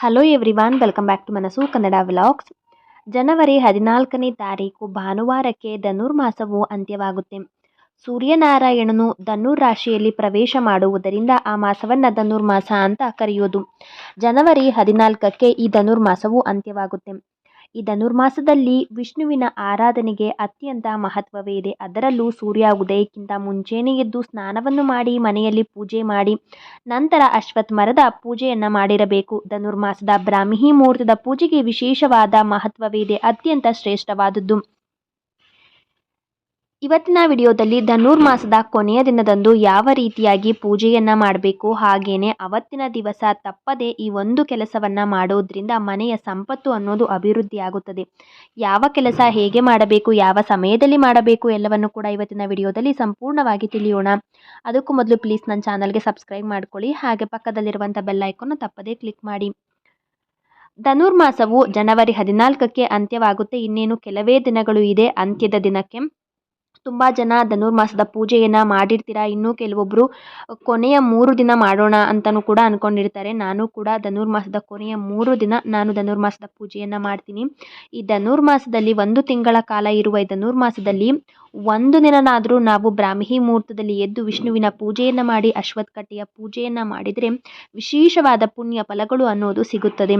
Hello everyone welcome back to Manasu Kannada vlogs ಜನವರಿ ಹದಿನಾಲ್ಕನೇ ತಾರೀಕು ಭಾನುವಾರಕ್ಕೆ ಧನುರ್ಮಾಸವು ಅಂತ್ಯವಾಗುತ್ತೆ. ಸೂರ್ಯನಾರಾಯಣನು ಧನುರ್ ರಾಶಿಯಲ್ಲಿ ಪ್ರವೇಶ ಮಾಡುವುದರಿಂದ ಆ ಮಾಸವನ್ನು ಧನುರ್ಮಾಸ ಅಂತ ಕರೆಯೋದು. ಜನವರಿ ಹದಿನಾಲ್ಕಕ್ಕೆ ಈ ಧನುರ್ಮಾಸವು ಅಂತ್ಯವಾಗುತ್ತೆ. ಈ ಧನುರ್ಮಾಸದಲ್ಲಿ ವಿಷ್ಣುವಿನ ಆರಾಧನೆಗೆ ಅತ್ಯಂತ ಮಹತ್ವವೇ ಇದೆ. ಅದರಲ್ಲೂ ಸೂರ್ಯ ಉದಯಕ್ಕಿಂತ ಮುಂಚೆನೇ ಎದ್ದು ಸ್ನಾನವನ್ನು ಮಾಡಿ ಮನೆಯಲ್ಲಿ ಪೂಜೆ ಮಾಡಿ ನಂತರ ಅಶ್ವತ್ಥ ಮರದ ಪೂಜೆಯನ್ನು ಮಾಡಿರಬೇಕು. ಧನುರ್ಮಾಸದ ಬ್ರಾಹ್ಮಿ ಮುಹೂರ್ತದ ಪೂಜೆಗೆ ವಿಶೇಷವಾದ ಮಹತ್ವವಿದೆ ಅತ್ಯಂತ ಶ್ರೇಷ್ಠವಾದದ್ದು. ಇವತ್ತಿನ ವಿಡಿಯೋದಲ್ಲಿ ಧನುರ್ಮಾಸದ ಕೊನೆಯ ದಿನದಂದು ಯಾವ ರೀತಿಯಾಗಿ ಪೂಜೆಯನ್ನು ಮಾಡಬೇಕು, ಹಾಗೇನೆ ಅವತ್ತಿನ ದಿವಸ ತಪ್ಪದೆ ಈ ಒಂದು ಕೆಲಸವನ್ನು ಮಾಡೋದ್ರಿಂದ ಮನೆಯ ಸಂಪತ್ತು ಅನ್ನೋದು ಅಭಿವೃದ್ಧಿಯಾಗುತ್ತದೆ. ಯಾವ ಕೆಲಸ ಹೇಗೆ ಮಾಡಬೇಕು, ಯಾವ ಸಮಯದಲ್ಲಿ ಮಾಡಬೇಕು ಎಲ್ಲವನ್ನು ಕೂಡ ಇವತ್ತಿನ ವಿಡಿಯೋದಲ್ಲಿ ಸಂಪೂರ್ಣವಾಗಿ ತಿಳಿಯೋಣ. ಅದಕ್ಕೂ ಮೊದಲು ಪ್ಲೀಸ್ ನನ್ನ ಚಾನಲ್ಗೆ ಸಬ್ಸ್ಕ್ರೈಬ್ ಮಾಡ್ಕೊಳ್ಳಿ, ಹಾಗೆ ಪಕ್ಕದಲ್ಲಿರುವಂಥ ಬೆಲ್ಲೈಕನ್ನು ತಪ್ಪದೇ ಕ್ಲಿಕ್ ಮಾಡಿ. ಧನುರ್ಮಾಸವು ಜನವರಿ ಹದಿನಾಲ್ಕಕ್ಕೆ ಅಂತ್ಯವಾಗುತ್ತೆ. ಇನ್ನೇನು ಕೆಲವೇ ದಿನಗಳು ಇದೆ, ಅಂತ್ಯದ ದಿನಕ್ಕೆ ತುಂಬ ಜನ ಧನುರ್ಮಾಸದ ಪೂಜೆಯನ್ನು ಮಾಡಿರ್ತೀರ? ಇನ್ನೂ ಕೆಲವೊಬ್ಬರು ಕೊನೆಯ ಮೂರು ದಿನ ಮಾಡೋಣ ಅಂತಲೂ ಕೂಡ ಅಂದ್ಕೊಂಡಿರ್ತಾರೆ ನಾನು ಕೂಡ ಧನುರ್ಮಾಸದ ಕೊನೆಯ ಮೂರು ದಿನ ನಾನು ಧನುರ್ಮಾಸದ ಪೂಜೆಯನ್ನು ಮಾಡ್ತೀನಿ. ಈ ಧನುರ್ಮಾಸದಲ್ಲಿ ಒಂದು ತಿಂಗಳ ಕಾಲ ಇರುವ ಈ ಧನುರ್ಮಾಸದಲ್ಲಿ ಒಂದು ದಿನನಾದರೂ ನಾವು ಬ್ರಾಹ್ಮಿ ಮುಹೂರ್ತದಲ್ಲಿ ಎದ್ದು ವಿಷ್ಣುವಿನ ಪೂಜೆಯನ್ನು ಮಾಡಿ, ಅಶ್ವತ್ಥಕಟ್ಟೆಯ ಪೂಜೆಯನ್ನು ಮಾಡಿದರೆ ವಿಶೇಷವಾದ ಪುಣ್ಯ ಫಲಗಳು ಅನ್ನೋದು ಸಿಗುತ್ತದೆ.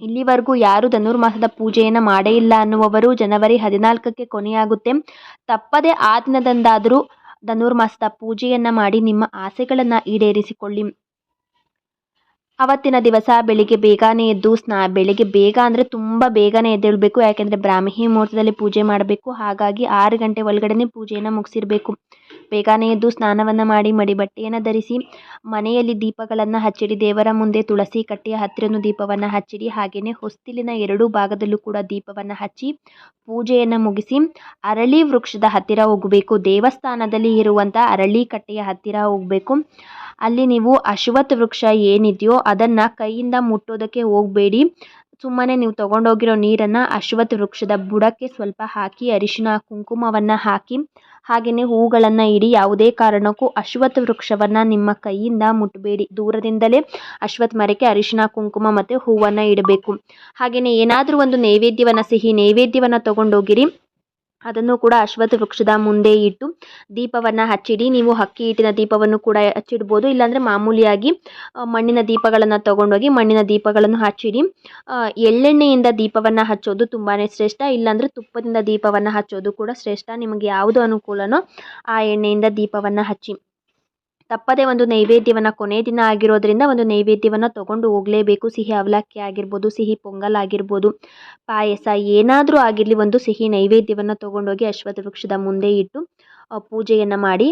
ಇಲ್ಲಿವರೆಗೂ ಯಾರು ಧನುರ್ಮಾಸದ ಪೂಜೆಯನ್ನು ಮಾಡೇ ಇಲ್ಲ ಅನ್ನುವವರು ಜನವರಿ ಹದಿನಾಲ್ಕಕ್ಕೆ ಕೊನೆಯಾಗುತ್ತೆ. ತಪ್ಪದೆ ಆ ದಿನದಂದಾದರೂ ಧನುರ್ಮಾಸದ ಪೂಜೆಯನ್ನು ಮಾಡಿ ನಿಮ್ಮ ಆಸೆಗಳನ್ನು ಈಡೇರಿಸಿಕೊಳ್ಳಿ. ಅವತ್ತಿನ ದಿವಸ ಬೆಳಿಗ್ಗೆ ಬೇಗನೆ ಎದ್ದು ಸ್ನಾ, ಬೆಳಿಗ್ಗೆ ಬೇಗ ಅಂದರೆ ತುಂಬ ಬೇಗನೆ ಎದ್ದೇಳಬೇಕು, ಯಾಕೆಂದರೆ ಬ್ರಾಹ್ಮಿ ಮುಹೂರ್ತದಲ್ಲಿ ಪೂಜೆ ಮಾಡಬೇಕು. ಹಾಗಾಗಿ ಆರು ಗಂಟೆ ಒಳಗಡೆನೆ ಪೂಜೆಯನ್ನು ಮುಗಿಸಿರಬೇಕು. ಬೇಗನೆ ಎದ್ದು ಸ್ನಾನವನ್ನು ಮಾಡಿ ಮಡಿ ಬಟ್ಟೆಯನ್ನು ಧರಿಸಿ ಮನೆಯಲ್ಲಿ ದೀಪಗಳನ್ನು ಹಚ್ಚಿಡಿ. ದೇವರ ಮುಂದೆ ತುಳಸಿ ಕಟ್ಟೆಯ ಹತ್ತಿರನೂ ದೀಪವನ್ನು ಹಚ್ಚಿಡಿ. ಹಾಗೆಯೇ ಹೊಸ್ತಿಲಿನ ಎರಡೂ ಭಾಗದಲ್ಲೂ ಕೂಡ ದೀಪವನ್ನು ಹಚ್ಚಿ ಪೂಜೆಯನ್ನು ಮುಗಿಸಿ ಅರಳಿ ವೃಕ್ಷದ ಹತ್ತಿರ ಹೋಗಬೇಕು. ದೇವಸ್ಥಾನದಲ್ಲಿ ಇರುವಂಥ ಅರಳಿ ಕಟ್ಟೆಯ ಹತ್ತಿರ ಹೋಗಬೇಕು. ಅಲ್ಲಿ ನೀವು ಅಶ್ವತ್ಥ ವೃಕ್ಷ ಏನಿದೆಯೋ ಅದನ್ನು ಕೈಯಿಂದ ಮುಟ್ಟೋದಕ್ಕೆ ಹೋಗಬೇಡಿ. ಸುಮ್ಮನೆ ನೀವು ತೊಗೊಂಡೋಗಿರೋ ನೀರನ್ನು ಅಶ್ವತ್ಥ ವೃಕ್ಷದ ಬುಡಕ್ಕೆ ಸ್ವಲ್ಪ ಹಾಕಿ ಅರಿಶಿನ ಕುಂಕುಮವನ್ನು ಹಾಕಿ ಹಾಗೆಯೇ ಹೂಗಳನ್ನು ಇಡಿ, ಯಾವುದೇ ಕಾರಣಕ್ಕೂ ಅಶ್ವತ್ಥ ವೃಕ್ಷವನ್ನು ನಿಮ್ಮ ಕೈಯಿಂದ ಮುಟ್ಟಬೇಡಿ ದೂರದಿಂದಲೇ ಅಶ್ವತ್ಥ ಮರಕ್ಕೆ ಅರಿಶಿನ ಕುಂಕುಮ ಮತ್ತು ಹೂವನ್ನು ಇಡಬೇಕು. ಹಾಗೆಯೇ ಏನಾದರೂ ಒಂದು ನೈವೇದ್ಯವನ್ನು ಸಿಹಿ ನೈವೇದ್ಯವನ್ನು ತೊಗೊಂಡೋಗಿರಿ. ಅದನ್ನು ಕೂಡ ಅಶ್ವತ್ಥ ವೃಕ್ಷದ ಮುಂದೆ ಇಟ್ಟು ದೀಪವನ್ನು ಹಚ್ಚಿಡಿ. ನೀವು ಅಕ್ಕಿ ಹಿಟ್ಟಿನ ದೀಪವನ್ನು ಕೂಡ ಹಚ್ಚಿಡ್ಬೋದು. ಇಲ್ಲಾಂದರೆ ಮಾಮೂಲಿಯಾಗಿ ಮಣ್ಣಿನ ದೀಪಗಳನ್ನು ತೊಗೊಂಡೋಗಿ ಮಣ್ಣಿನ ದೀಪಗಳನ್ನು ಹಚ್ಚಿಡಿ. ಎಳ್ಳೆಣ್ಣೆಯಿಂದ ದೀಪವನ್ನು ಹಚ್ಚೋದು ತುಂಬಾ ಶ್ರೇಷ್ಠ. ಇಲ್ಲಾಂದರೆ ತುಪ್ಪದಿಂದ ದೀಪವನ್ನು ಹಚ್ಚೋದು ಕೂಡ ಶ್ರೇಷ್ಠ. ನಿಮಗೆ ಯಾವುದು ಅನುಕೂಲನೋ ಆ ಎಣ್ಣೆಯಿಂದ ದೀಪವನ್ನು ಹಚ್ಚಿ. ತಪ್ಪದೇ ಒಂದು ನೈವೇದ್ಯವನ್ನು ಕೊನೆ ದಿನ ಆಗಿರೋದ್ರಿಂದ ಒಂದು ನೈವೇದ್ಯವನ್ನು ತಗೊಂಡು ಹೋಗಲೇಬೇಕು. ಸಿಹಿ ಅವಲಕ್ಕಿ ಆಗಿರ್ಬೋದು, ಸಿಹಿ ಪೊಂಗಲ್ ಆಗಿರ್ಬೋದು, ಪಾಯಸ ಏನಾದರೂ ಆಗಿರಲಿ ಒಂದು ಸಿಹಿ ನೈವೇದ್ಯವನ್ನು ತಗೊಂಡೋಗಿ ಅಶ್ವತ್ಥ ವೃಕ್ಷದ ಮುಂದೆ ಇಟ್ಟು ಪೂಜೆಯನ್ನು ಮಾಡಿ.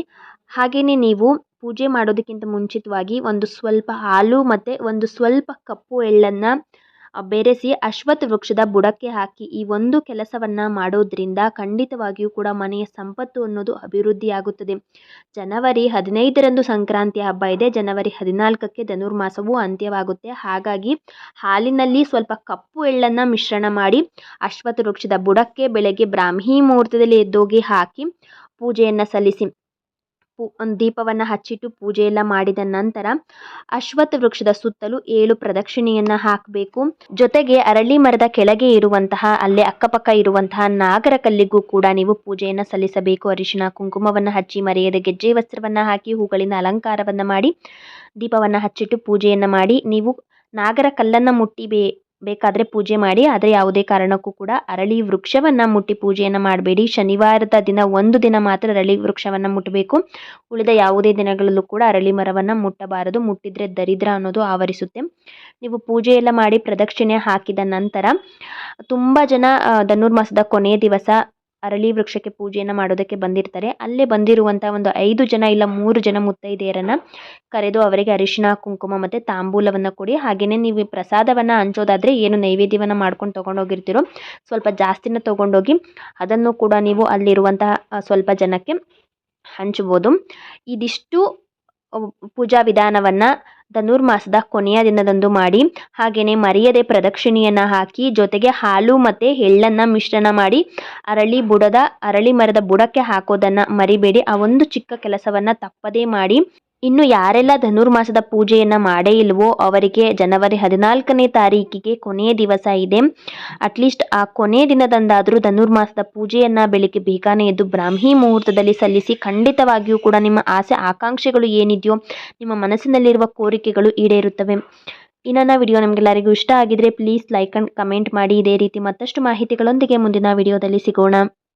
ಹಾಗೆಯೇ ನೀವು ಪೂಜೆ ಮಾಡೋದಕ್ಕಿಂತ ಮುಂಚಿತವಾಗಿ ಒಂದು ಸ್ವಲ್ಪ ಹಾಲು ಮತ್ತು ಒಂದು ಸ್ವಲ್ಪ ಕಪ್ಪು ಎಳ್ಳನ್ನು ಬೆರೆಸಿ ಅಶ್ವತ್ಥ ವೃಕ್ಷದ ಬುಡಕ್ಕೆ ಹಾಕಿ ಈ ಒಂದು ಕೆಲಸವನ್ನು ಮಾಡೋದ್ರಿಂದ ಖಂಡಿತವಾಗಿಯೂ ಕೂಡ ಮನೆಯ ಸಂಪತ್ತು ಅನ್ನೋದು ಅಭಿವೃದ್ಧಿಯಾಗುತ್ತದೆ. ಜನವರಿ ಹದಿನೈದರಂದು ಸಂಕ್ರಾಂತಿ ಹಬ್ಬ ಇದೆ. ಜನವರಿ ಹದಿನಾಲ್ಕಕ್ಕೆ ಧನುರ್ಮಾಸವು ಅಂತ್ಯವಾಗುತ್ತೆ. ಹಾಗಾಗಿ ಹಾಲಿನಲ್ಲಿ ಸ್ವಲ್ಪ ಕಪ್ಪು ಎಳ್ಳನ್ನು ಮಿಶ್ರಣ ಮಾಡಿ ಅಶ್ವತ್ಥ ವೃಕ್ಷದ ಬುಡಕ್ಕೆ ಬೆಳಗ್ಗೆ ಬ್ರಾಹ್ಮಿ ಮುಹೂರ್ತದಲ್ಲಿ ಎದ್ದೋಗಿ ಹಾಕಿ ಪೂಜೆಯನ್ನು ಸಲ್ಲಿಸಿ. ಪೂ ದೀಪವನ್ನು ಹಚ್ಚಿಟ್ಟು ಪೂಜೆ ಮಾಡಿದ ನಂತರ ಅಶ್ವತ್ಥ ವೃಕ್ಷದ ಸುತ್ತಲೂ ಏಳು ಪ್ರದಕ್ಷಿಣೆಯನ್ನು ಹಾಕಬೇಕು. ಜೊತೆಗೆ ಅರಳಿ ಮರದ ಕೆಳಗೆ ಇರುವಂತಹ, ಅಲ್ಲೇ ಅಕ್ಕಪಕ್ಕ ಇರುವಂತಹ ನಾಗರ ಕಲ್ಲಿಗೂ ಕೂಡ ನೀವು ಪೂಜೆಯನ್ನು ಸಲ್ಲಿಸಬೇಕು. ಅರಿಶಿನ ಕುಂಕುಮವನ್ನು ಹಚ್ಚಿ, ಮರೆಯದ ಗೆಜ್ಜೆ ವಸ್ತ್ರವನ್ನು ಹಾಕಿ, ಹೂಗಳಿಂದ ಅಲಂಕಾರವನ್ನು ಮಾಡಿ, ದೀಪವನ್ನು ಹಚ್ಚಿಟ್ಟು ಪೂಜೆಯನ್ನು ಮಾಡಿ, ನೀವು ನಾಗರ ಕಲ್ಲನ್ನು ಮುಟ್ಟಿ ಬೇ ಬೇಕಾದರೆ ಪೂಜೆ ಮಾಡಿ, ಆದರೆ ಯಾವುದೇ ಕಾರಣಕ್ಕೂ ಕೂಡ ಅರಳಿ ವೃಕ್ಷವನ್ನು ಮುಟ್ಟಿ ಪೂಜೆಯನ್ನು ಮಾಡಬೇಡಿ. ಶನಿವಾರದ ದಿನ ಒಂದು ದಿನ ಮಾತ್ರ ಅರಳಿ ವೃಕ್ಷವನ್ನು ಮುಟ್ಟಬೇಕು ಉಳಿದ ಯಾವುದೇ ದಿನಗಳಲ್ಲೂ ಕೂಡ ಅರಳಿ ಮರವನ್ನು ಮುಟ್ಟಬಾರದು. ಮುಟ್ಟಿದರೆ ದರಿದ್ರ ಅನ್ನೋದು ಆವರಿಸುತ್ತೆ. ನೀವು ಪೂಜೆ ಮಾಡಿ ಪ್ರದಕ್ಷಿಣೆ ಹಾಕಿದ ನಂತರ ತುಂಬ ಜನ ಧನುರ್ಮಾಸದ ಕೊನೆಯ ದಿವಸ ಅರಳಿ ವೃಕ್ಷಕ್ಕೆ ಪೂಜೆಯನ್ನು ಮಾಡೋದಕ್ಕೆ ಬಂದಿರ್ತಾರೆ. ಅಲ್ಲೇ ಬಂದಿರುವಂಥ ಒಂದು ಐದು ಜನ ಇಲ್ಲ ಮೂರು ಜನ ಮುತ್ತೈದೆಯರನ್ನು ಕರೆದು ಅವರಿಗೆ ಅರಿಶಿನ ಕುಂಕುಮ ಮತ್ತು ತಾಂಬೂಲವನ್ನು ಕೊಡಿ. ಹಾಗೆಯೇ ನೀವು ಪ್ರಸಾದವನ್ನು ಹಂಚೋದಾದರೆ ಏನು ನೈವೇದ್ಯವನ್ನು ಮಾಡ್ಕೊಂಡು ತೊಗೊಂಡೋಗಿರ್ತೀರೋ ಸ್ವಲ್ಪ ಜಾಸ್ತಿನ ತೊಗೊಂಡೋಗಿ ಅದನ್ನು ಕೂಡ ನೀವು ಅಲ್ಲಿರುವಂತಹ ಸ್ವಲ್ಪ ಜನಕ್ಕೆ ಹಂಚ್ಬೋದು. ಇದಿಷ್ಟು ಪೂಜಾ ವಿಧಾನವನ್ನು ಧನುರ್ಮಾಸದ ಕೊನೆಯ ದಿನದಂದು ಮಾಡಿ ಹಾಗೆಯೇ ಮರೆಯದೆ ಪ್ರದಕ್ಷಿಣೆಯನ್ನು ಹಾಕಿ, ಜೊತೆಗೆ ಹಾಲು ಮತ್ತು ಎಳ್ಳನ್ನು ಮಿಶ್ರಣ ಮಾಡಿ, ಅರಳಿ ಬುಡದ, ಅರಳಿ ಮರದ ಬುಡಕ್ಕೆ ಹಾಕೋದನ್ನು ಮರಿಬೇಡಿ. ಆ ಒಂದು ಚಿಕ್ಕ ಕೆಲಸವನ್ನು ತಪ್ಪದೇ ಮಾಡಿ ಇನ್ನು ಯಾರೆಲ್ಲ ಧನುರ್ಮಾಸದ ಪೂಜೆಯನ್ನು ಮಾಡೇ ಇಲ್ವೋ ಅವರಿಗೆ ಜನವರಿ ಹದಿನಾಲ್ಕನೇ ತಾರೀಕಿಗೆ ಕೊನೆಯ ದಿವಸ ಇದೆ. ಅಟ್ಲೀಸ್ಟ್ ಆ ಕೊನೆಯ ದಿನದಂದಾದರೂ ಧನುರ್ಮಾಸದ ಪೂಜೆಯನ್ನು ಬೆಳಿಗ್ಗೆ ಬೇಗನೆ ಎದ್ದು ಬ್ರಾಹ್ಮಿ ಮುಹೂರ್ತದಲ್ಲಿ ಸಲ್ಲಿಸಿ ಖಂಡಿತವಾಗಿಯೂ ಕೂಡ ನಿಮ್ಮ ಆಸೆ ಆಕಾಂಕ್ಷೆಗಳು ಏನಿದೆಯೋ ನಿಮ್ಮ ಮನಸ್ಸಿನಲ್ಲಿರುವ ಕೋರಿಕೆಗಳು ಈಡೇರುತ್ತವೆ. ಇನ್ನೊಂದು ವಿಡಿಯೋ ನಿಮಗೆಲ್ಲರಿಗೂ ಇಷ್ಟ ಆಗಿದ್ರೆ ಪ್ಲೀಸ್ ಲೈಕ್ ಆ್ಯಂಡ್ ಕಮೆಂಟ್ ಮಾಡಿ. ಇದೇ ರೀತಿ ಮತ್ತಷ್ಟು ಮಾಹಿತಿಗಳೊಂದಿಗೆ ಮುಂದಿನ ವಿಡಿಯೋದಲ್ಲಿ ಸಿಗೋಣ.